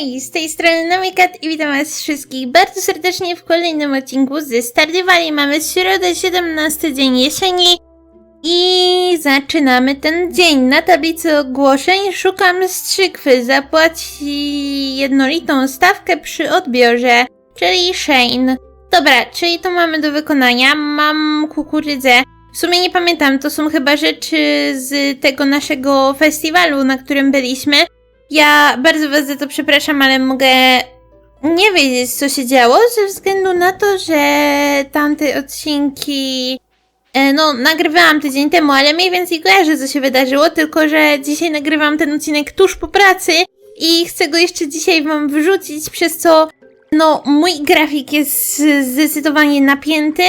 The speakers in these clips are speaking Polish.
Hej, z tej strony Nomikat i witam was wszystkich bardzo serdecznie w kolejnym odcinku ze Stardew Valley. Mamy środę, 17 dzień jesieni i zaczynamy ten dzień. Na tablicy ogłoszeń szukam strzykwy. Zapłać jednolitą stawkę przy odbiorze, czyli Shane. Dobra, czyli to mamy do wykonania. Mam kukurydzę. W sumie nie pamiętam, to są chyba rzeczy z tego naszego festiwalu, na którym byliśmy. Ja bardzo was za to przepraszam, ale mogę nie wiedzieć, co się działo, ze względu na to, że tamte odcinki. e, No, nagrywałam tydzień temu, ale mniej więcej kojarzę, co się wydarzyło, tylko że dzisiaj nagrywam ten odcinek tuż po pracy i chcę go jeszcze dzisiaj wam wrzucić, przez co no, mój grafik jest zdecydowanie napięty.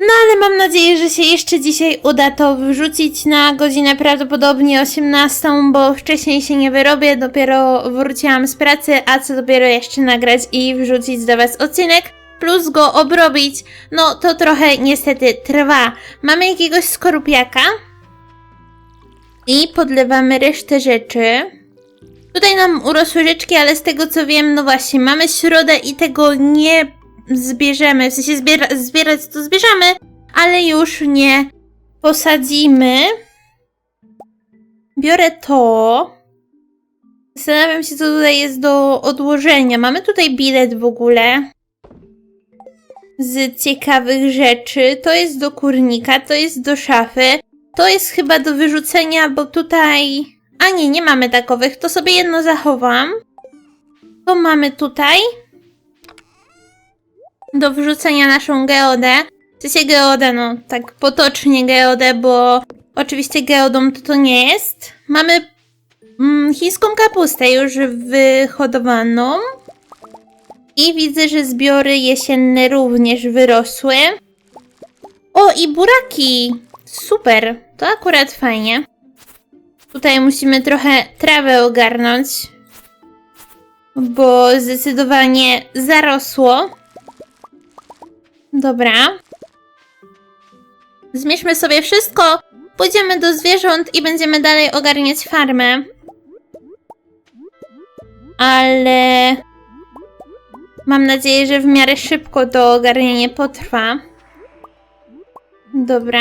No ale mam nadzieję, że się jeszcze dzisiaj uda to wrzucić na godzinę prawdopodobnie 18, bo wcześniej się nie wyrobię, dopiero wróciłam z pracy, a co dopiero jeszcze nagrać i wrzucić do Was odcinek, plus go obrobić, no to trochę niestety trwa. Mamy jakiegoś skorupiaka i podlewamy resztę rzeczy. Tutaj nam urosły rzeczki, ale z tego co wiem, no właśnie, mamy środę i tego nie zbierzemy, w sensie zbiera, zbierać to zbierzemy, ale już nie posadzimy. Biorę to. Zastanawiam się, co tutaj jest do odłożenia. Mamy tutaj bilet w ogóle. Z ciekawych rzeczy. To jest do kurnika, to jest do szafy. To jest chyba do wyrzucenia, bo tutaj. A nie, nie mamy takowych. To sobie jedno zachowam. To mamy tutaj do wrzucenia naszą geodę. W sensie geodę, no tak potocznie geodę, bo oczywiście geodą to to nie jest. Mamy mm, chińską kapustę już wyhodowaną. I widzę, że zbiory jesienne również wyrosły. O, i buraki! Super, to akurat fajnie. Tutaj musimy trochę trawę ogarnąć, bo zdecydowanie zarosło. Dobra. Zmierzmy sobie wszystko, pójdziemy do zwierząt i będziemy dalej ogarniać farmę. Ale mam nadzieję, że w miarę szybko to ogarnienie potrwa. Dobra.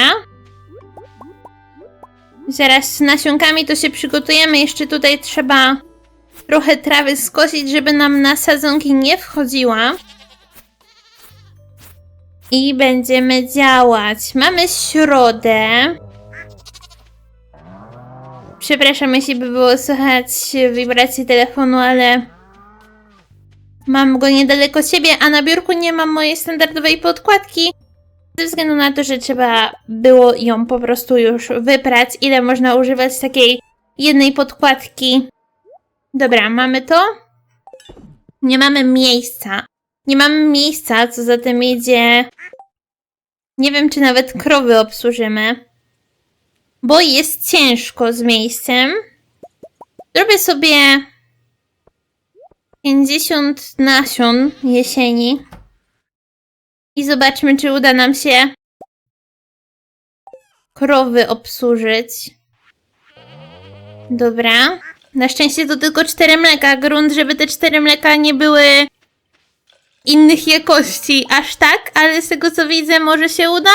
Zaraz z nasionkami to się przygotujemy. Jeszcze tutaj trzeba trochę trawy skosić, żeby nam na sadzonki nie wchodziła. I będziemy działać. Mamy środę. Przepraszam, jeśli by było słychać wibracje telefonu, ale mam go niedaleko siebie, a na biurku nie mam mojej standardowej podkładki. Ze względu na to, że trzeba było ją po prostu już wyprać. Ile można używać takiej jednej podkładki? Dobra, mamy to. Nie mamy miejsca. Nie mamy miejsca, co za tym idzie. Nie wiem, czy nawet krowy obsłużymy. Bo jest ciężko z miejscem. Zrobię sobie 50 nasion jesieni. I zobaczmy, czy uda nam się krowy obsłużyć. Dobra. Na szczęście to tylko cztery mleka. Grunt, żeby te cztery mleka nie były innych jakości aż tak, ale z tego co widzę może się uda.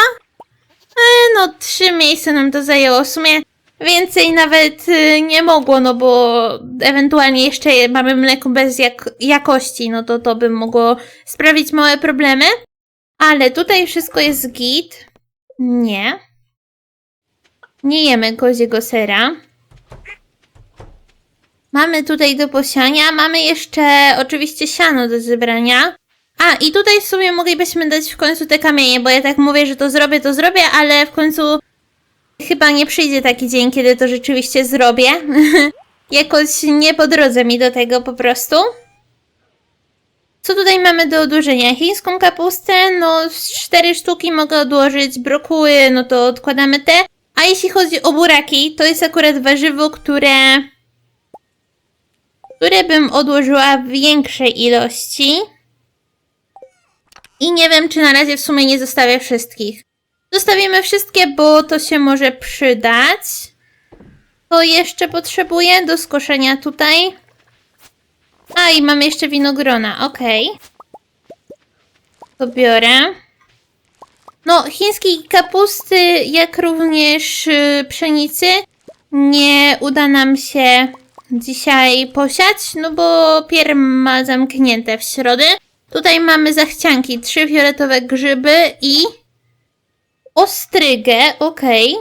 E, no trzy miejsca nam to zajęło. W sumie więcej nawet y, nie mogło, no bo ewentualnie jeszcze mamy mleko bez jak jakości, no to to by mogło sprawić małe problemy. Ale tutaj wszystko jest git. Nie. Nie jemy koziego sera. Mamy tutaj do posiania, mamy jeszcze oczywiście siano do zebrania. A, i tutaj w sumie moglibyśmy dać w końcu te kamienie, bo ja tak mówię, że to zrobię, to zrobię, ale w końcu chyba nie przyjdzie taki dzień, kiedy to rzeczywiście zrobię. Jakoś nie po drodze mi do tego po prostu. Co tutaj mamy do odłożenia? Chińską kapustę, no cztery sztuki mogę odłożyć, brokuły, no to odkładamy te. A jeśli chodzi o buraki, to jest akurat warzywo, które... które bym odłożyła w większej ilości. I nie wiem, czy na razie w sumie nie zostawię wszystkich. Zostawimy wszystkie, bo to się może przydać. To jeszcze potrzebuję do skoszenia tutaj. i mamy jeszcze winogrona, okej. To biorę. No, chińskiej kapusty, jak również y, pszenicy nie uda nam się dzisiaj posiać, no bo pierm ma zamknięte w środę. Tutaj mamy zachcianki, trzy fioletowe grzyby i ostrygę, okej.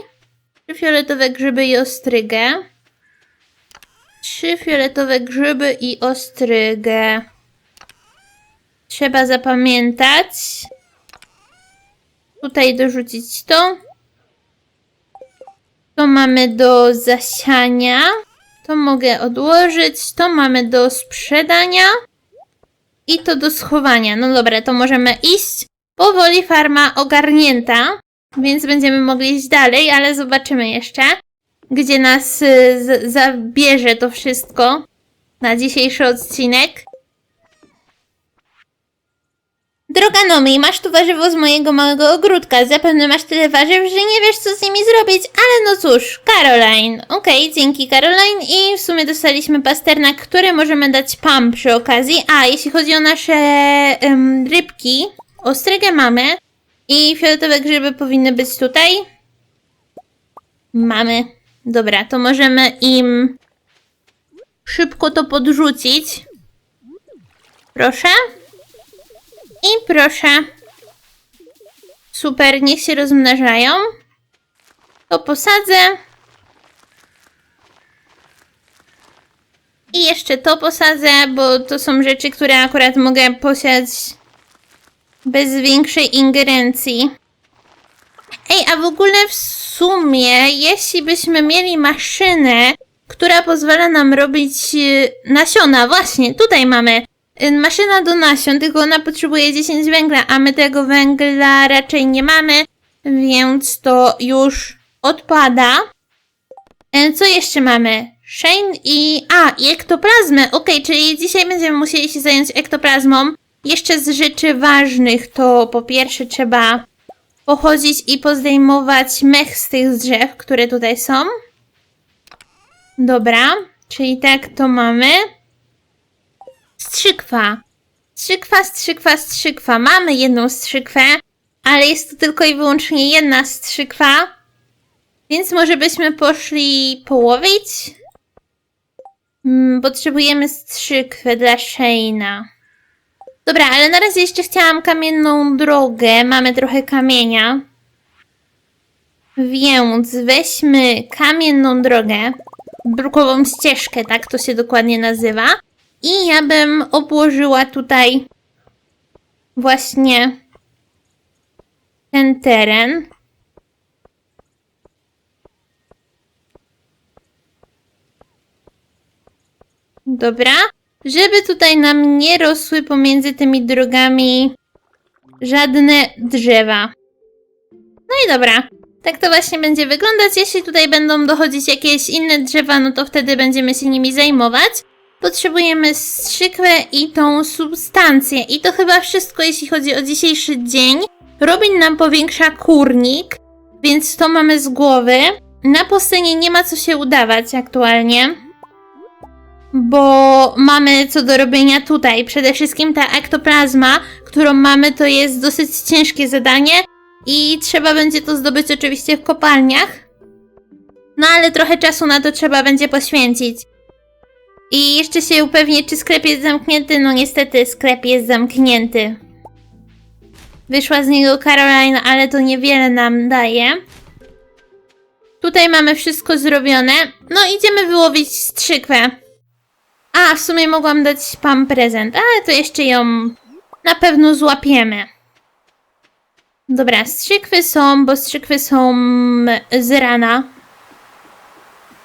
Trzy fioletowe grzyby i ostrygę. Trzy fioletowe grzyby i ostrygę. Trzeba zapamiętać. Tutaj dorzucić to. To mamy do zasiania. To mogę odłożyć. To mamy do sprzedania. I to do schowania. No dobra, to możemy iść. Powoli farma ogarnięta. Więc będziemy mogli iść dalej, ale zobaczymy jeszcze, gdzie nas y, zabierze to wszystko na dzisiejszy odcinek. Droga Nomi, masz tu warzywo z mojego małego ogródka. Zapewne masz tyle warzyw, że nie wiesz, co z nimi zrobić, ale no cóż, Caroline. Okej, dzięki Caroline i w sumie dostaliśmy pasternak, który możemy dać Pam przy okazji. A, jeśli chodzi o nasze em, rybki, ostrygę mamy i fioletowe grzyby powinny być tutaj. Mamy. Dobra, to możemy im szybko to podrzucić. Proszę. I proszę. Super, niech się rozmnażają. To posadzę. I jeszcze to posadzę, bo to są rzeczy, które akurat mogę posiać bez większej ingerencji. Ej, a w ogóle w sumie, jeśli byśmy mieli maszynę, która pozwala nam robić y, nasiona, właśnie, tutaj mamy maszyna do nasion, tylko ona potrzebuje 10 węgla, a my tego węgla raczej nie mamy, więc to już odpada. E, Co jeszcze mamy? Shane i... A, i ektoplazmę. Okej, czyli dzisiaj będziemy musieli się zająć ektoplazmą. Jeszcze z rzeczy ważnych to po pierwsze trzeba pochodzić i pozdejmować mech z tych drzew, które tutaj są. Dobra, czyli tak to mamy. Strzykwa. Strzykwa, strzykwa, strzykwa. Mamy jedną strzykwę, ale jest to tylko i wyłącznie jedna strzykwa. Więc może byśmy poszli połowić? Mm, potrzebujemy strzykwę dla Shane'a. Dobra, ale na razie jeszcze chciałam kamienną drogę. Mamy trochę kamienia. Więc weźmy kamienną drogę. Brukową ścieżkę, tak to się dokładnie nazywa. I ja bym obłożyła tutaj właśnie ten teren. Dobra. Żeby tutaj nam nie rosły pomiędzy tymi drogami żadne drzewa. No i dobra. Tak to właśnie będzie wyglądać. Jeśli tutaj będą dochodzić jakieś inne drzewa, no to wtedy będziemy się nimi zajmować. Potrzebujemy strzykwę i tą substancję. I to chyba wszystko, jeśli chodzi o dzisiejszy dzień. Robin nam powiększa kurnik, więc to mamy z głowy. Na pustyni nie ma co się udawać aktualnie bo mamy co do robienia tutaj. Przede wszystkim ta ektoplazma, którą mamy, to jest dosyć ciężkie zadanie i trzeba będzie to zdobyć oczywiście w kopalniach. No ale trochę czasu na to trzeba będzie poświęcić. I jeszcze się upewnię, czy sklep jest zamknięty. No niestety sklep jest zamknięty. Wyszła z niego Caroline, ale to niewiele nam daje. Tutaj mamy wszystko zrobione. No idziemy wyłowić strzykwę. A, w sumie mogłam dać Pam prezent, ale to jeszcze ją na pewno złapiemy. Dobra, strzykwy są, bo strzykwy są z rana.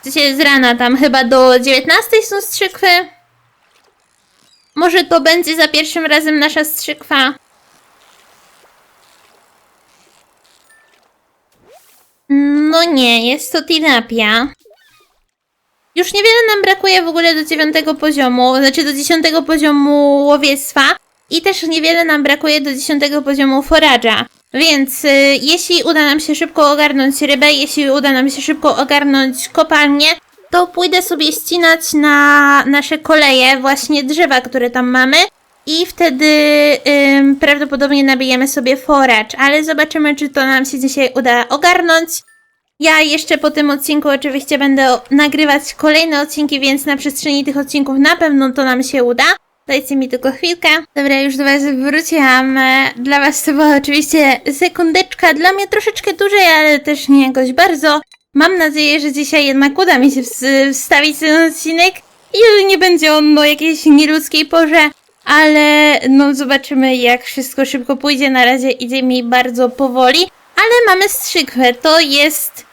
Sensie z rana, tam chyba do 19 są strzykwy. Może to będzie za pierwszym razem nasza strzykwa. No nie, jest to tilapia. Już niewiele nam brakuje w ogóle do dziewiątego poziomu, znaczy do dziesiątego poziomu łowiectwa i też niewiele nam brakuje do dziesiątego poziomu foraża. Więc y, jeśli uda nam się szybko ogarnąć rybę, jeśli uda nam się szybko ogarnąć kopalnię, to pójdę sobie ścinać na nasze koleje właśnie drzewa, które tam mamy i wtedy prawdopodobnie nabijemy sobie foracz, ale zobaczymy, czy to nam się dzisiaj uda ogarnąć. Ja jeszcze po tym odcinku oczywiście będę nagrywać kolejne odcinki, więc na przestrzeni tych odcinków na pewno to nam się uda. Dajcie mi tylko chwilkę. Dobra, już do Was wróciłam. E, Dla Was to była oczywiście sekundeczka, dla mnie troszeczkę dłużej, ale też nie jakoś bardzo. Mam nadzieję, że dzisiaj jednak uda mi się ws- wstawić ten odcinek i nie będzie on o jakiejś nieludzkiej porze, ale no zobaczymy jak wszystko szybko pójdzie. Na razie idzie mi bardzo powoli, ale mamy strzykwę. To jest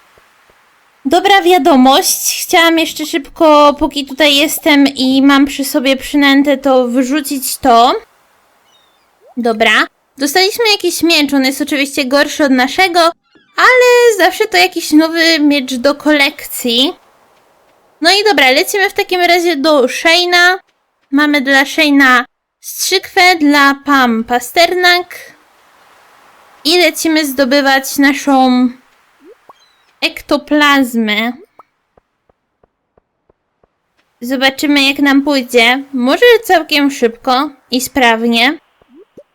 Dobra wiadomość. Chciałam jeszcze szybko, póki tutaj jestem i mam przy sobie przynętę, to wyrzucić to. Dobra. Dostaliśmy jakiś miecz, on jest oczywiście gorszy od naszego, ale zawsze to jakiś nowy miecz do kolekcji. No i dobra, lecimy w takim razie do Shane'a. Mamy dla Shane'a strzykwę, dla Pam pasternak. I lecimy zdobywać naszą ektoplazmę. Zobaczymy, jak nam pójdzie. Może całkiem szybko i sprawnie.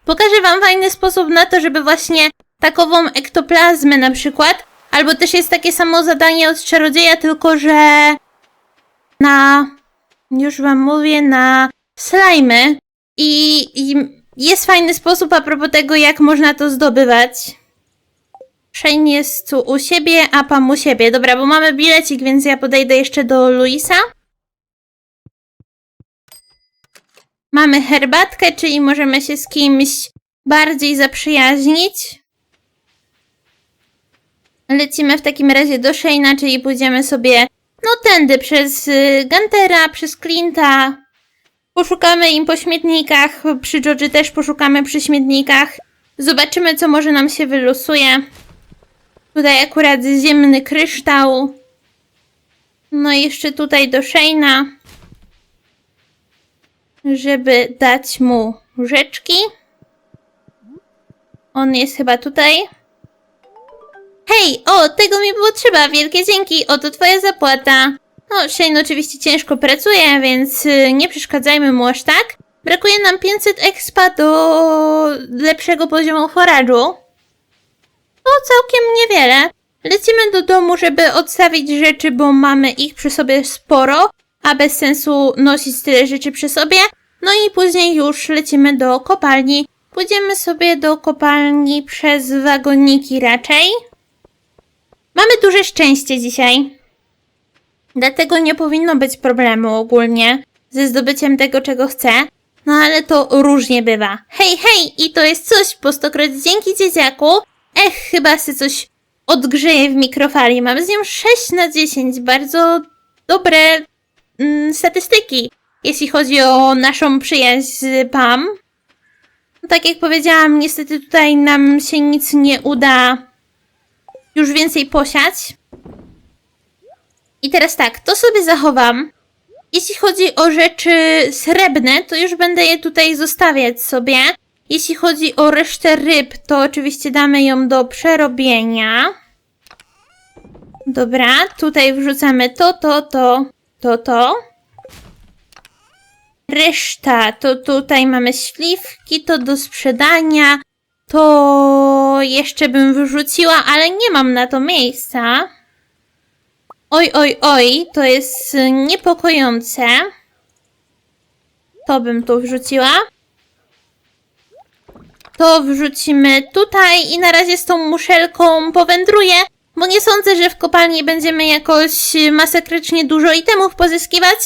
Pokażę Wam fajny sposób na to, żeby właśnie takową ektoplazmę na przykład, albo też jest takie samo zadanie od czarodzieja, tylko że na, już Wam mówię, na slajmy. I, I jest fajny sposób a propos tego, jak można to zdobywać. Shane jest tu u siebie, a Pam u siebie. Dobra, bo mamy bilecik, więc ja podejdę jeszcze do Luisa. Mamy herbatkę, czyli możemy się z kimś bardziej zaprzyjaźnić. Lecimy w takim razie do Shane'a, czyli pójdziemy sobie no tędy przez y, Guntera, przez Clint'a. Poszukamy im po śmietnikach, przy George'y też poszukamy przy śmietnikach. Zobaczymy, co może nam się wylosuje. Tutaj akurat ziemny kryształ. No i jeszcze tutaj do Shane'a. Żeby dać mu rzeczki. On jest chyba tutaj. Hej, o, tego mi było trzeba, wielkie dzięki, oto twoja zapłata. No, Shane oczywiście ciężko pracuje, więc y, nie przeszkadzajmy mu aż tak. Brakuje nam 500 expa do lepszego poziomu forażu. To całkiem niewiele. Lecimy do domu, żeby odstawić rzeczy, bo mamy ich przy sobie sporo, a bez sensu nosić tyle rzeczy przy sobie. No i później już lecimy do kopalni. Pójdziemy sobie do kopalni przez wagoniki raczej. Mamy duże szczęście dzisiaj. Dlatego nie powinno być problemu ogólnie ze zdobyciem tego, czego chcę. No ale to różnie bywa. Hej, hej! I to jest coś po stokroć dzięki dzieciaku. Ech, chyba się coś odgrzeje w mikrofali. Mamy z nią 6 na 10. Bardzo dobre mm, statystyki, jeśli chodzi o naszą przyjaźń z Pam. No, tak jak powiedziałam, niestety tutaj nam się nic nie uda już więcej posiać. I teraz tak, to sobie zachowam. Jeśli chodzi o rzeczy srebrne, to już będę je tutaj zostawiać sobie. Jeśli chodzi o resztę ryb, to oczywiście damy ją do przerobienia. Dobra, tutaj wrzucamy to, to, to, to, to. Reszta, to tutaj mamy śliwki, to do sprzedania. To jeszcze bym wyrzuciła, ale nie mam na to miejsca. Oj, oj, oj, to jest niepokojące. To bym tu wrzuciła. To wrzucimy tutaj i na razie z tą muszelką powędruję, bo nie sądzę, że w kopalni będziemy jakoś masakrycznie dużo itemów pozyskiwać,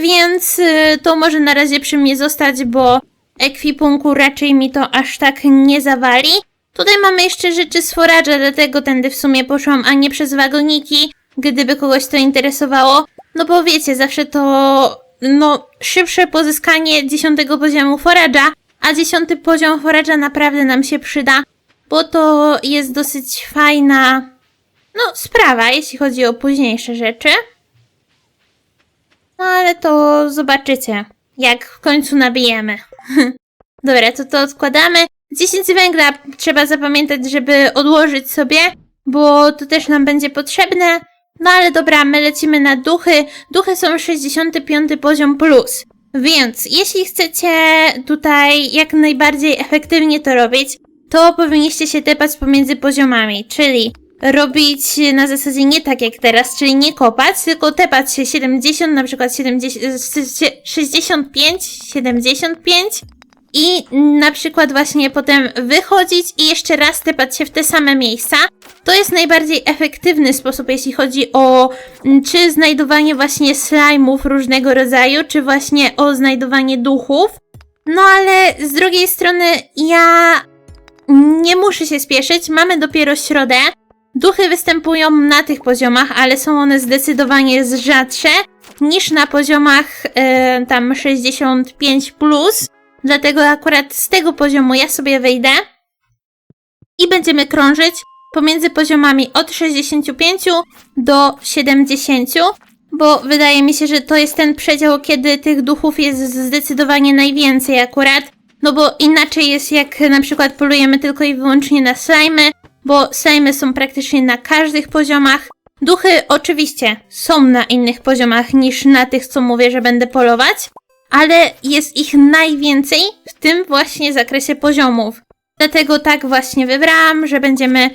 więc y, to może na razie przy mnie zostać, bo ekwipunku raczej mi to aż tak nie zawali. Tutaj mamy jeszcze rzeczy z foraża, dlatego tędy w sumie poszłam, a nie przez wagoniki, gdyby kogoś to interesowało. No bo wiecie, zawsze to no szybsze pozyskanie dziesiątego poziomu foraża, a dziesiąty poziom foraża naprawdę nam się przyda, bo to jest dosyć fajna no sprawa, jeśli chodzi o późniejsze rzeczy. No ale to zobaczycie, jak w końcu nabijemy. Dobra, to to odkładamy. 10 węgla trzeba zapamiętać, żeby odłożyć sobie, bo to też nam będzie potrzebne. No ale dobra, my lecimy na duchy. Duchy są 65 poziom plus. Więc jeśli chcecie tutaj jak najbardziej efektywnie to robić, to powinniście się tepać pomiędzy poziomami, czyli robić na zasadzie nie tak jak teraz, czyli nie kopać, tylko tepać się 70, na przykład 70, 65, 75 i na przykład właśnie potem wychodzić i jeszcze raz tepać się w te same miejsca. To jest najbardziej efektywny sposób, jeśli chodzi o mm, czy znajdowanie właśnie slajmów różnego rodzaju, czy właśnie o znajdowanie duchów. No ale z drugiej strony ja nie muszę się spieszyć, mamy dopiero środę. Duchy występują na tych poziomach, ale są one zdecydowanie rzadsze niż na poziomach e, tam 65 plus. Dlatego akurat z tego poziomu ja sobie wyjdę i będziemy krążyć pomiędzy poziomami od 65 do 70, bo wydaje mi się, że to jest ten przedział, kiedy tych duchów jest zdecydowanie najwięcej akurat. No bo inaczej jest jak na przykład polujemy tylko i wyłącznie na slajmy, bo slajmy są praktycznie na każdych poziomach. Duchy oczywiście są na innych poziomach niż na tych, co mówię, że będę polować, ale jest ich najwięcej w tym właśnie zakresie poziomów. Dlatego tak właśnie wybrałam, że będziemy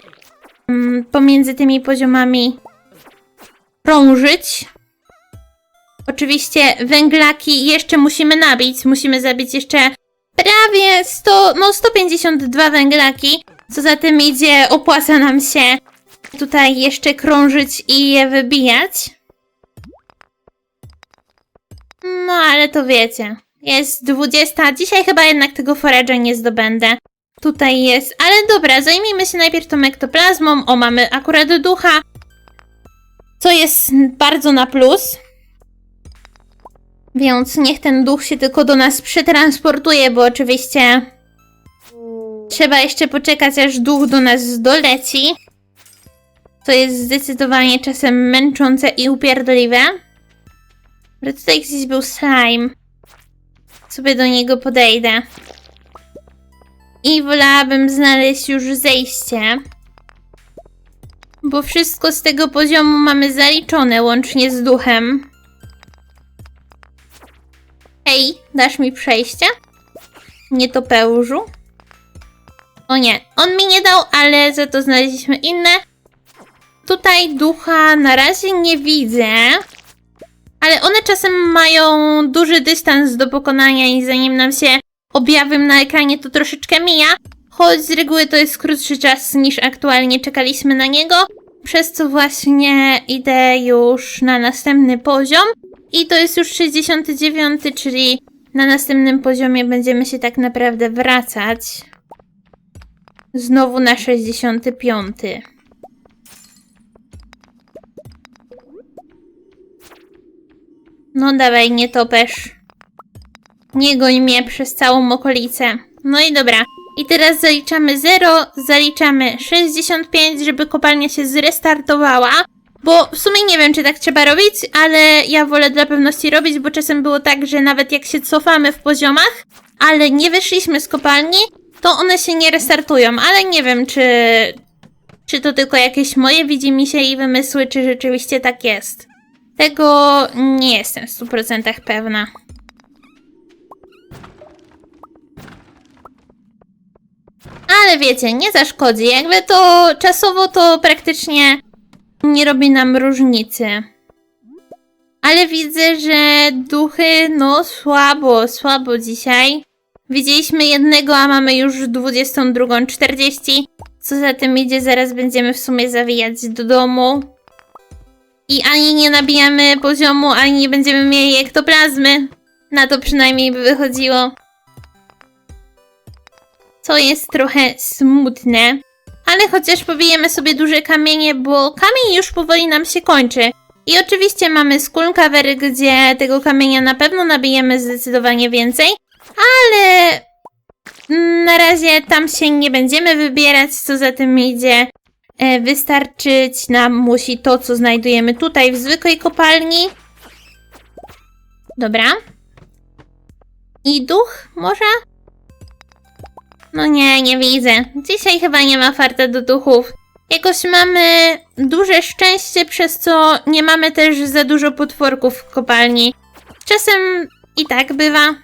mm, pomiędzy tymi poziomami krążyć. Oczywiście węglaki jeszcze musimy nabić, musimy zabić jeszcze prawie 100, no 152 węglaki. Co za tym idzie, opłaca nam się tutaj jeszcze krążyć i je wybijać. No, ale to wiecie. Jest 20. Dzisiaj chyba jednak tego forage'a nie zdobędę. Tutaj jest. Ale dobra, zajmijmy się najpierw tą ektoplazmą. O, mamy akurat ducha. Co jest bardzo na plus. Więc niech ten duch się tylko do nas przetransportuje, bo oczywiście trzeba jeszcze poczekać, aż duch do nas doleci. To jest zdecydowanie czasem męczące i upierdliwe. Ale tutaj gdzieś był slime. Sobie do niego podejdę. I wolałabym znaleźć już zejście. Bo wszystko z tego poziomu mamy zaliczone, łącznie z duchem. Hej, dasz mi przejście? Nie to pełżu. O nie, on mi nie dał, ale za to znaleźliśmy inne. Tutaj ducha na razie nie widzę. Ale one czasem mają duży dystans do pokonania i zanim nam się objawy na ekranie to troszeczkę mija, choć z reguły to jest krótszy czas niż aktualnie czekaliśmy na niego, przez co właśnie idę już na następny poziom i to jest już 69, czyli na następnym poziomie będziemy się tak naprawdę wracać. Znowu na 65. No dawaj, nie topesz. Nie goń mnie przez całą okolicę. No i dobra. I teraz zaliczamy 0, zaliczamy 65, żeby kopalnia się zrestartowała. Bo w sumie nie wiem, czy tak trzeba robić, ale ja wolę dla pewności robić, bo czasem było tak, że nawet jak się cofamy w poziomach, ale nie wyszliśmy z kopalni, to one się nie restartują. Ale nie wiem, czy, czy to tylko jakieś moje widzimisię i wymysły, czy rzeczywiście tak jest. Tego nie jestem w 100% pewna. Ale wiecie, nie zaszkodzi. Jakby to czasowo to praktycznie nie robi nam różnicy. Ale widzę, że duchy, no słabo, słabo dzisiaj. Widzieliśmy jednego, a mamy już 22.40. Co za tym idzie, zaraz będziemy w sumie zawijać do domu. I ani nie nabijamy poziomu, ani nie będziemy mieli ektoplazmy. Na to przynajmniej by wychodziło. Co jest trochę smutne. Ale chociaż pobijemy sobie duże kamienie, bo kamień już powoli nam się kończy. I oczywiście mamy skull covery, gdzie tego kamienia na pewno nabijemy zdecydowanie więcej. Ale na razie tam się nie będziemy wybierać, co za tym idzie. E, Wystarczyć nam musi to, co znajdujemy tutaj w zwykłej kopalni. Dobra. I duch może? No nie, nie widzę. Dzisiaj chyba nie ma farta do duchów. Jakoś mamy duże szczęście, przez co nie mamy też za dużo potworków w kopalni. Czasem i tak bywa.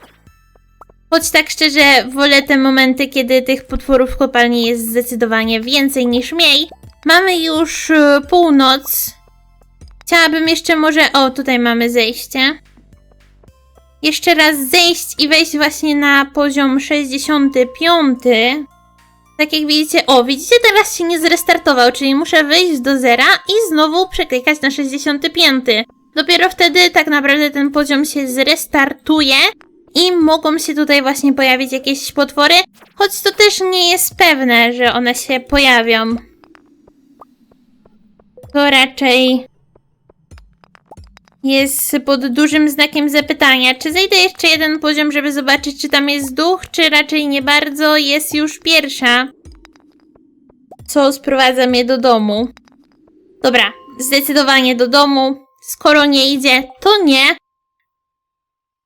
Choć tak szczerze, wolę te momenty, kiedy tych potworów w kopalni jest zdecydowanie więcej niż mniej. Mamy już e, północ. Chciałabym jeszcze może. O, tutaj mamy zejście. Jeszcze raz zejść i wejść właśnie na poziom 65. Tak jak widzicie, o, widzicie, teraz się nie zrestartował, czyli muszę wyjść do zera i znowu przeklikać na 65. Dopiero wtedy tak naprawdę ten poziom się zrestartuje i mogą się tutaj właśnie pojawić jakieś potwory, choć to też nie jest pewne, że one się pojawią. To raczej jest pod dużym znakiem zapytania. Czy zejdę jeszcze jeden poziom, żeby zobaczyć, czy tam jest duch, czy raczej nie bardzo? Jest już pierwsza. Co sprowadza mnie do domu. Dobra, zdecydowanie do domu. Skoro nie idzie, to nie.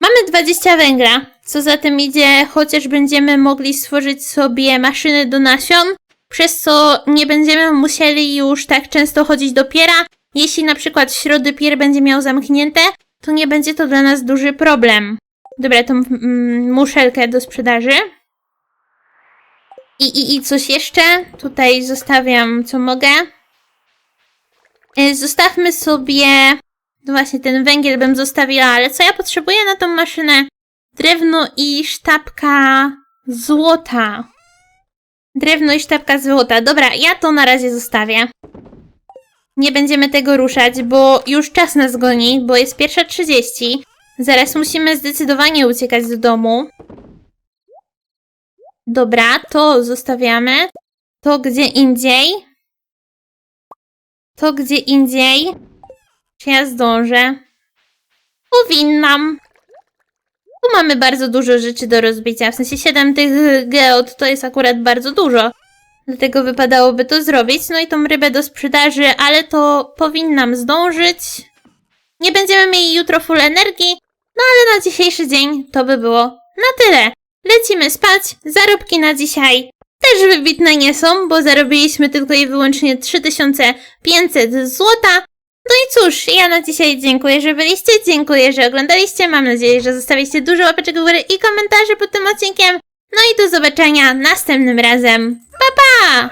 Mamy 20 węgla. Co za tym idzie, chociaż będziemy mogli stworzyć sobie maszyny do nasion, przez co nie będziemy musieli już tak często chodzić do piera. Jeśli na przykład w środy pier będzie miał zamknięte, to nie będzie to dla nas duży problem. Dobra, tą muszelkę do sprzedaży. I, i, I coś jeszcze? Tutaj zostawiam co mogę. Y, Zostawmy sobie. No właśnie, ten węgiel bym zostawiła, ale co ja potrzebuję na tą maszynę? Drewno i sztabka złota. Drewno i sztabka złota. Dobra, ja to na razie zostawię. Nie będziemy tego ruszać, bo już czas nas goni, bo jest pierwsza 30. Zaraz musimy zdecydowanie uciekać do domu. Dobra, to zostawiamy. To gdzie indziej. To gdzie indziej. Czy ja zdążę? Powinnam. Tu mamy bardzo dużo rzeczy do rozbicia. W sensie 7 tych geod to jest akurat bardzo dużo. Dlatego wypadałoby to zrobić. No i tą rybę do sprzedaży, ale to powinnam zdążyć. Nie będziemy mieli jutro full energii, no ale na dzisiejszy dzień to by było na tyle. Lecimy spać, zarobki na dzisiaj też wybitne nie są, bo zarobiliśmy tylko i wyłącznie 3500 złota. No i cóż, ja na dzisiaj dziękuję, że byliście, dziękuję, że oglądaliście, mam nadzieję, że zostawiliście dużo łapeczek w górę i komentarzy pod tym odcinkiem. No i do zobaczenia następnym razem. Pa pa!